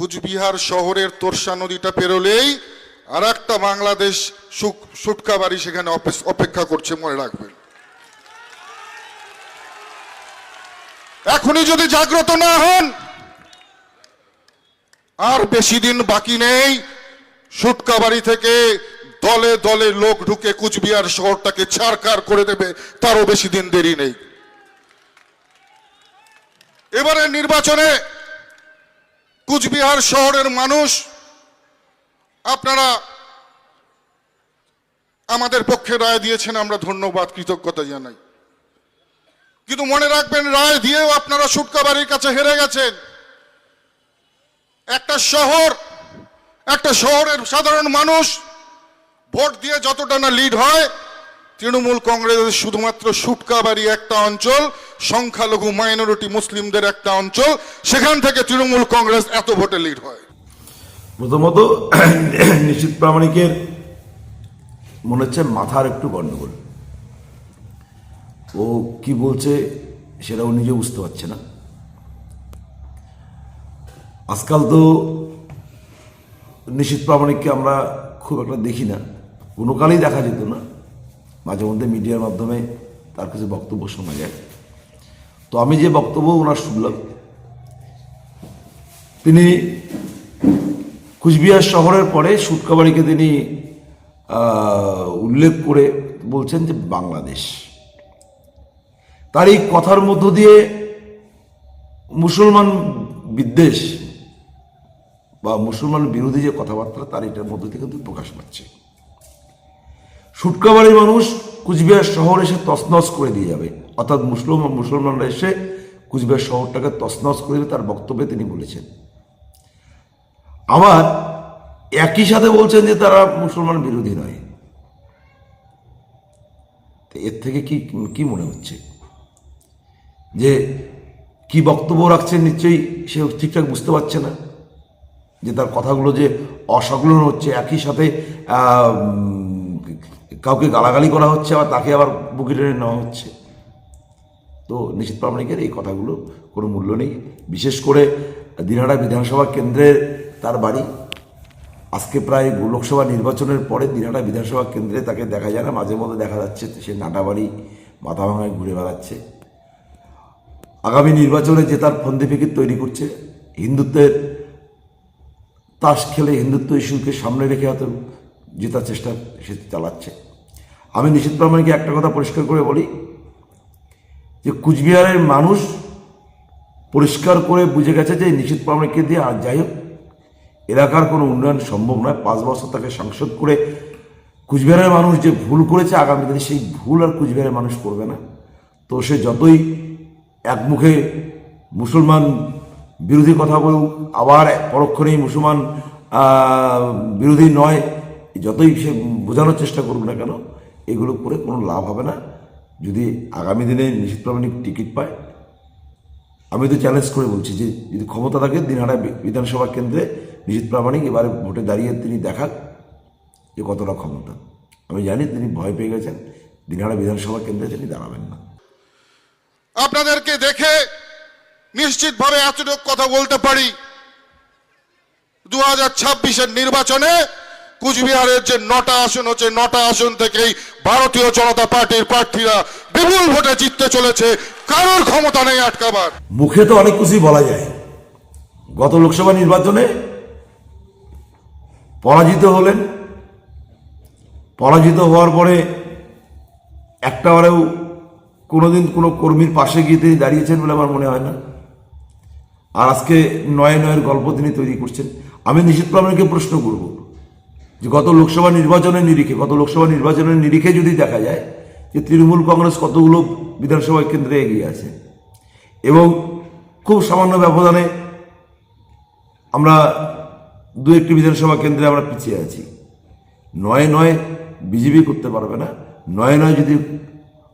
কুচবিহার শহরের তোরসা নদীটা পেরোলেই আর একটা বাংলাদেশ সুটকা বাড়ি সেখানে অপেক্ষা করছে, মনে রাখবেন। এখনই যদি জাগ্রত না হন, আর বেশি দিন বাকি নেই, সুটকা বাড়ি থেকে দলে দলে লোক ঢুকে কুচবিহার শহরটাকে ছারকার করে দেবে, তারও বেশি দিন দেরি নেই। এবারে নির্বাচনে কুচবিহার শহরের মানুষ, আপনারা আমাদের পক্ষে রায় দিয়েছেন, আমরা ধন্যবাদ, কৃতজ্ঞতা জানাই। কিন্তু মনে রাখবেন, রায় দিয়েও আপনারা সুটকা বাড়ির কাছে হেরে গেছেন। একটা শহর, একটা শহরের সাধারণ মানুষ ভোট দিয়ে যতটা না লিড হয়, তৃণমূল কংগ্রেসের শুধুমাত্র সুটকাবাড়ি একটা অঞ্চল সংখ্যালঘু মাইনরিটি মুসলিমদের একটা অঞ্চল, সেখান থেকে তৃণমূল কংগ্রেস এত ভোটে লিড হয়। প্রথমত, নিশ্চিত প্রামাণিকের মনে হচ্ছে মাথার একটু গন্ডগোল। ও কি বলছে সেটা ও নিজে বুঝতে পারছে না। আজকাল তো নিশ্চিত প্রামাণিককে আমরা খুব একটা দেখি না। কোনো কালেই দেখা যেত না। মাঝে মধ্যে মিডিয়ার মাধ্যমে তার কিছু বক্তব্য শোনা যায়। তো আমি যে বক্তব্য ওনার শুনলাম, তিনি কুচবিহার শহরের পরে সুটকাবাড়িকে তিনি উল্লেখ করে বলছেন যে বাংলাদেশ। তার এই কথার মধ্য দিয়ে মুসলমান বিদ্বেষ বা মুসলমান বিরোধী যে কথাবার্তা, তার এটার মধ্য থেকে কিন্তু প্রকাশ পাচ্ছে। সুটকাবাড়ির মানুষ কুচবিহার শহর এসে তসনস করে দিয়ে যাবে। অর্থাৎ মুসলমান মুসলমানরা এসে কুচবিহার শহরটাকে তসনস করে দেবে তার বক্তব্যে তিনি বলেছেন। আবার একই সাথে বলছেন যে তারা মুসলমান বিরোধী নয়। এর থেকে কি কি মনে হচ্ছে? যে কি বক্তব্য রাখছেন নিশ্চয়ই সে ঠিকঠাক বুঝতে পারছে না। যে তার কথাগুলো যে অসংলগ্ন হচ্ছে, একই সাথে কাউকে গালাগালি করা হচ্ছে, আবার তাকে আবার বুকে টেনে নেওয়া হচ্ছে। তো নিশ্চিত প্রামাণিকের এই কথাগুলো কোনো মূল্য নেই। বিশেষ করে দিনহাটা বিধানসভা কেন্দ্রের তার বাড়ি। আজকে প্রায় লোকসভা নির্বাচনের পরে দিনহাটা বিধানসভা কেন্দ্রে তাকে দেখা যায় না, মাঝে মধ্যে দেখা যাচ্ছে সে নাটাবাড়ি মাথা ভাঙায় ঘুরে বেড়াচ্ছে। আগামী নির্বাচনে যে তার ফন্দি ফিকির তৈরি করছে, হিন্দুত্বের তাস খেলে হিন্দুত্ব ইস্যুকে সামনে রেখে হয়তো জেতার চেষ্টা সে চালাচ্ছে। আমি নিশ্চিত প্রামাণিকে একটা কথা পরিষ্কার করে বলি, যে কুচবিহারের মানুষ পরিষ্কার করে বুঝে গেছে যে নিশ্চিত প্রামাণিককে দিয়ে আর যাই হোক, এলাকার কোনো উন্নয়ন সম্ভব নয়। পাঁচ বছর তাকে সাংসদ করে কুচবিহারের মানুষ যে ভুল করেছে, আগামী দিনে সেই ভুল আর কুচবিহারের মানুষ করবে না। তো সে যতই একমুখে মুসলমান বিরোধী কথা বলুক, আবার পরক্ষণেই মুসলমান বিরোধী নয়, যতই সে বোঝানোর চেষ্টা করুক না কেন এগুলো করে কোনো লাভ হবে না। যদি আগামী দিনে নিশ্চিত প্রামাণিক টিকিট পায়, আমি তো চ্যালেঞ্জ করে বলছি যে, যদি ক্ষমতা থাকে দিনহাটা বিধানসভা কেন্দ্রে নিজিত প্রামাণিক এবারে ভোটে দাঁড়িয়ে তিনি দেখাক যে কতটা ক্ষমতা। আমি জানি তিনি ভয় পেয়ে গেছেন, দিনহাটা বিধানসভা কেন্দ্রে তিনি দাঁড়াবেন না। আপনাদেরকে দেখে নিশ্চিতভাবে এতটুকু কথা বলতে পারি। দু হাজার নির্বাচনে কুচবিহারের যে নটা আসন হচ্ছে, নটা আসন থেকেই ভারতীয় জনতা পার্টির প্রার্থীরা বিপুল ভোটে জিততে চলেছে। কারোর ক্ষমতা নেই আটকাবার। মুখে তো অনেক কিছুই বলা যায়। গত লোকসভা নির্বাচনে পরাজিত হলেন। পরাজিত হওয়ার পরে একটাবারেও কোনোদিন কোনো কর্মীর পাশে গিয়ে তিনি দাঁড়িয়েছেন বলে আমার মনে হয় না। আর আজকে নয় নয়ের গল্প তিনি তৈরি করছেন। আমি নিশ্চিত প্রামাণিককে প্রশ্ন করব। যে গত লোকসভা নির্বাচনের নিরিখে, গত লোকসভা নির্বাচনের নিরিখে যদি দেখা যায় যে তৃণমূল কংগ্রেস কতগুলো বিধানসভা কেন্দ্রে এগিয়ে আছে। এবং খুব সামান্য ব্যবধানে আমরা দু একটি বিধানসভা কেন্দ্রে আমরা পিছিয়ে আছি। নয় নয় বিজেপি করতে পারবে না, নয় নয় যদি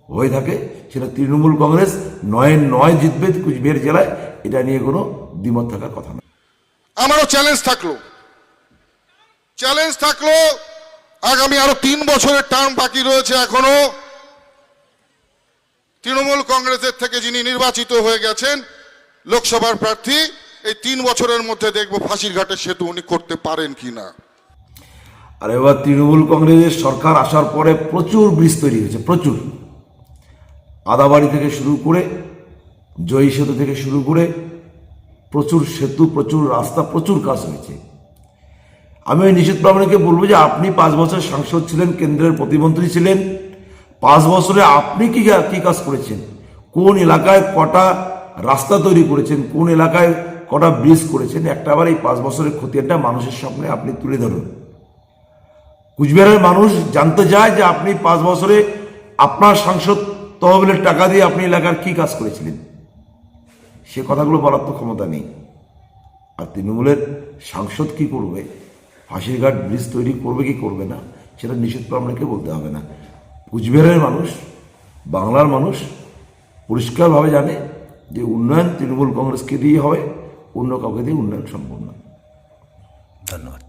হয়ে থাকে, সেটা তৃণমূল কংগ্রেস নয় নয় জিতবে কুচবিহার জেলায়, এটা নিয়ে কোনো দ্বিমত থাকার কথা না। আমারও চ্যালেঞ্জ থাকল। চ্যালেঞ্জ থাকল। আগামী আরও তিন বছরের টার্ম বাকি রয়েছে এখনও। তৃণমূল কংগ্রেসের থেকে যিনি নির্বাচিত হয়ে গেছেন, লোকসভার প্রার্থী, এই তিন বছরের মধ্যে দেখব ফাঁসির ঘাটের সেতু উনি করতে পারেন কিনা। আর এবার তৃণমূল কংগ্রেসের সরকার আসার পরে প্রচুর ব্রিজ তৈরি হয়েছে, প্রচুর। আদাবাড়ি থেকে শুরু করে, জয়ী সেতু থেকে শুরু করে প্রচুর সেতু, প্রচুর রাস্তা, প্রচুর কাজ হয়েছে। আমি ওই নিষেধ প্রামাণিককে বলব যে আপনি পাঁচ বছর সাংসদ ছিলেন, কেন্দ্রের প্রতিমন্ত্রী ছিলেন। পাঁচ বছরে আপনি কি কি কাজ করেছেন? কোন এলাকায় কটা রাস্তা তৈরি করেছেন? কোন এলাকায় কটা ব্রিজ করেছেন? একটা আবার এই পাঁচ বছরের খতিয়ানটা মানুষের সামনে আপনি তুলে ধরুন। কুচবিহারের মানুষ জানতে চায় যে আপনি পাঁচ বছরে আপনার সাংসদ তহবিলের টাকা দিয়ে আপনি এলাকার কি কাজ করেছিলেন। সে কথাগুলো বলার তো ক্ষমতা নেই। আর তৃণমূলের সাংসদ কি করবে? ফাঁসিরঘাট ব্রিজ তৈরি করবে কি করবে না, সেটা নিষেধ কেউ বলতে হবে না। কুচবিহারের মানুষ, বাংলার মানুষ পরিষ্কারভাবে জানে যে উন্নয়ন তৃণমূল কংগ্রেসকে দিয়ে হবে, অন্য কাউকে দিয়ে উন্নয়ন সম্ভব না। ধন্যবাদ।